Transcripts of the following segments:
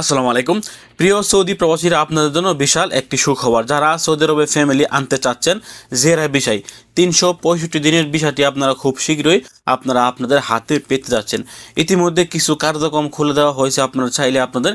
আসসালামু আলাইকুম। প্রিয় সৌদি প্রবাসীরা, আপনাদের জন্য বিশাল একটি সুখবর। যারা সৌদি আরবে ফ্যামিলি আনতে চাচ্ছেন, জেরা বিষয়। তিনশো পঁয়ষট্টি দিনের বিষয়টি আপনারা খুব শীঘ্রই আপনারা আপনাদের হাতে পেতে যাচ্ছেন। ইতিমধ্যে কিছু কার্যক্রম খুলে দেওয়া হয়েছে। আপনারা চাইলে আপনাদের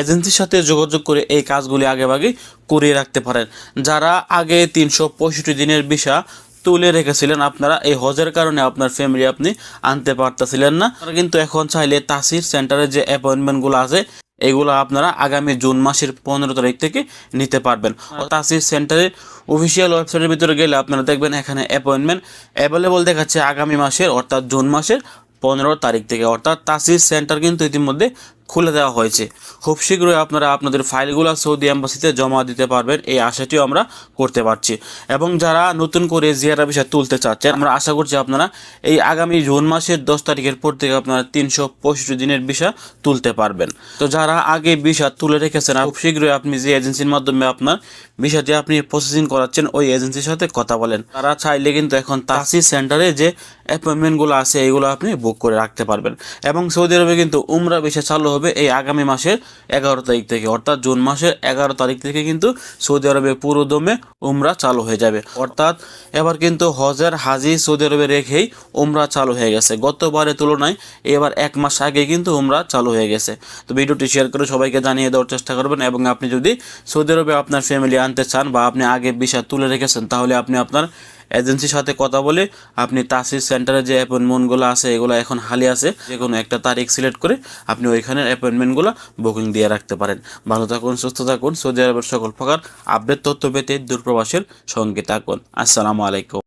এজেন্সির সাথে যোগাযোগ করে এই কাজগুলি আগেভাগে করিয়ে রাখতে পারেন। যারা আগে তিনশো পঁয়ষট্টি দিনের বিষয় তুলে রেখেছিলেন, আপনারা এই হজের কারণে আপনার ফ্যামিলি আপনি আনতে পারতেছিলেন না। কিন্তু এখন চাইলে তাসির সেন্টারে যে অ্যাপয়েন্টমেন্টগুলো আছে এগুলো আপনারা আগামী জুন মাসের পনেরো তারিখ থেকে নিতে পারবেন। তাসির সেন্টারের অফিসিয়াল ওয়েবসাইটের ভিতরে গেলে আপনারা দেখবেন এখানে অ্যাপয়েন্টমেন্ট অ্যাভেলেবল দেখাচ্ছে আগামী মাসের অর্থাৎ জুন মাসের পনেরো তারিখ থেকে। অর্থাৎ তাসির সেন্টার কিন্তু ইতিমধ্যে খুলে দেওয়া হয়েছে। খুব শীঘ্রই আপনারা আপনাদের ফাইলগুলো সৌদি অ্যাম্বাসিতে জমা দিতে পারবেন। এই আশাটিও আমরা করতে পারছি। এবং যারা নতুন করে জিয়ারা বিষয় তুলতে চাচ্ছেন, আমরা আশা করছি আপনারা এই আগামী জুন মাসের দশ তারিখের পর থেকে আপনারা তিনশো পঁয়ষট্টি দিনের বিষয় তুলতে পারবেন। তো যারা আগে বিষয় তুলে রেখেছেন খুব শীঘ্রই আপনি যে এজেন্সির মাধ্যমে আপনার বিষয়টি আপনি প্রসেসিং করাচ্ছেন, ওই এজেন্সির সাথে কথা বলেন। তারা চাইলে কিন্তু এখন তাসি সেন্টারে যে অ্যাপয়েন্টমেন্টগুলো আছে এগুলো আপনি বুক করে রাখতে পারবেন। এবং সৌদি আরবে কিন্তু উমরা বিষয় চালু হবে এই আগামী মাসের এগারো তারিখ থেকে। অর্থাৎ জুন মাসের এগারো তারিখ থেকে কিন্তু সৌদি আরবে পুরো দমে উমরা চালু হয়ে যাবে। অর্থাৎ এবার কিন্তু হজের হাজি সৌদি আরবে রেখেই উমরা চালু হয়ে গেছে। গতবারের তুলনায় এবার এক মাস আগে কিন্তু উমরা চালু হয়ে গেছে। তো ভিডিওটি শেয়ার করে সবাইকে জানিয়ে দেওয়ার চেষ্টা করবেন এবং আপনি যদি সৌদি আরবে আপনার ফ্যামিলি আনতে চান বা আপনি আগে বিষয় তুলে রেখেছেন, তাহলে আপনি আপনার এজেন্সির সাথে কথা বলে আপনি তাসির সেন্টারে যে অ্যাপয়েন্টমেন্টগুলো আছে, এগুলো এখন হালি আছে যে কোনো একটা তারিখ সিলেক্ট করে আপনি ওইখানের অ্যাপয়েন্টমেন্টগুলো বুকিং দিয়ে রাখতে পারেন। ভালো থাকুন, সুস্থ থাকুন, সৌদি আরবের সকল প্রকার আপডেট তথ্য পেতে দূরপ্রবাসের সঙ্গে থাকুন। আসসালামু আলাইকুম।